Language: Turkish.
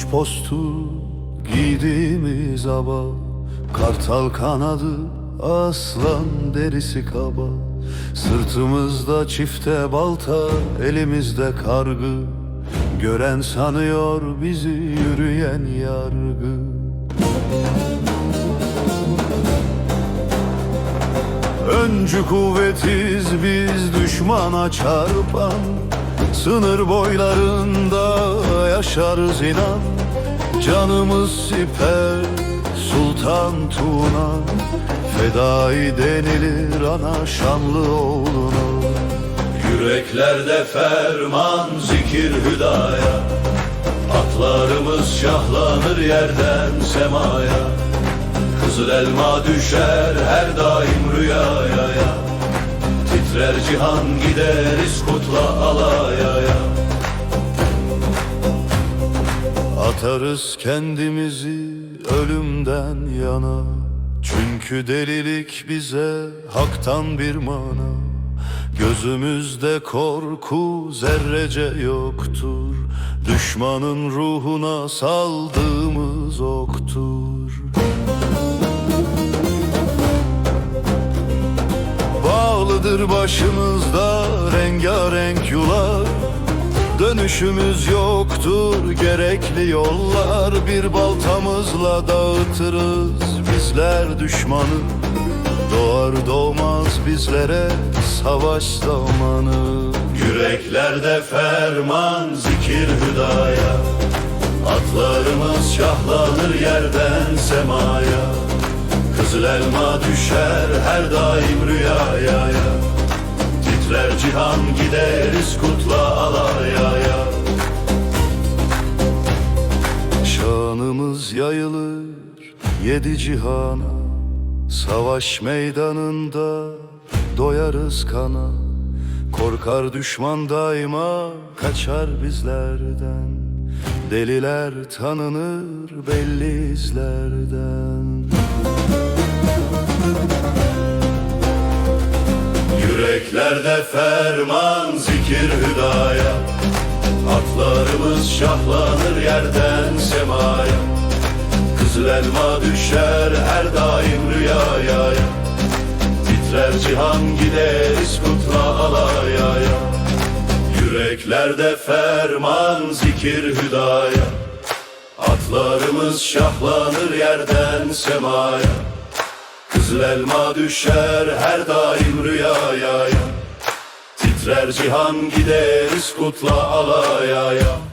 Kurmuş postu giydiğimiz aba Kartal kanadı aslan derisi kaba. Sırtımızda çifte balta elimizde kargı. Gören sanıyor bizi yürüyen yargı. Öncü kuvvetiz biz düşmana çarpan. Sınır boylarında yaşarız inan. Canımız siper sultan tuna. Fedai denilir ana şanlı oğluna. Yüreklerde ferman zikir hüdaya. Atlarımız şahlanır yerden semaya. Kızıl elma düşer her daim rüyaya. Ya. Titrer cihan gideriz kutla alaya Atarız kendimizi ölümden yana. Çünkü delilik bize haktan bir mana. Gözümüzde korku zerrece yoktur. Düşmanın ruhuna saldığımız oktur. Bağlıdır başımızda rengarenk yular Dönüşümüz yoktur gerekli yollar Bir baltamızla dağıtırız. Bizler düşmanı Doğar doğmaz bizlere savaş zamanı. Yüreklerde ferman zikir hüdaya. Atlarımız şahlanır yerden semaya. Kızıl elma düşer her daim rüyaya Titrer cihan gideriz kutla alaya ya. Şanımız yayılır yedi cihana. Savaş meydanında doyarız kana. Korkar düşman daima kaçar bizlerden. Deliler tanınır belli izlerden Yüreklerde ferman zikir hüdaya Atlarımız şahlanır yerden semaya Kızıl elma düşer her daim rüyaya ya. Titrer cihan gideriz kutla alaya ya. Yüreklerde ferman zikir hüdaya Atlarımız şahlanır yerden semaya Kızıl elma düşer her daim rüyaya ya. Titrer cihan gideriz kutla alaya ya.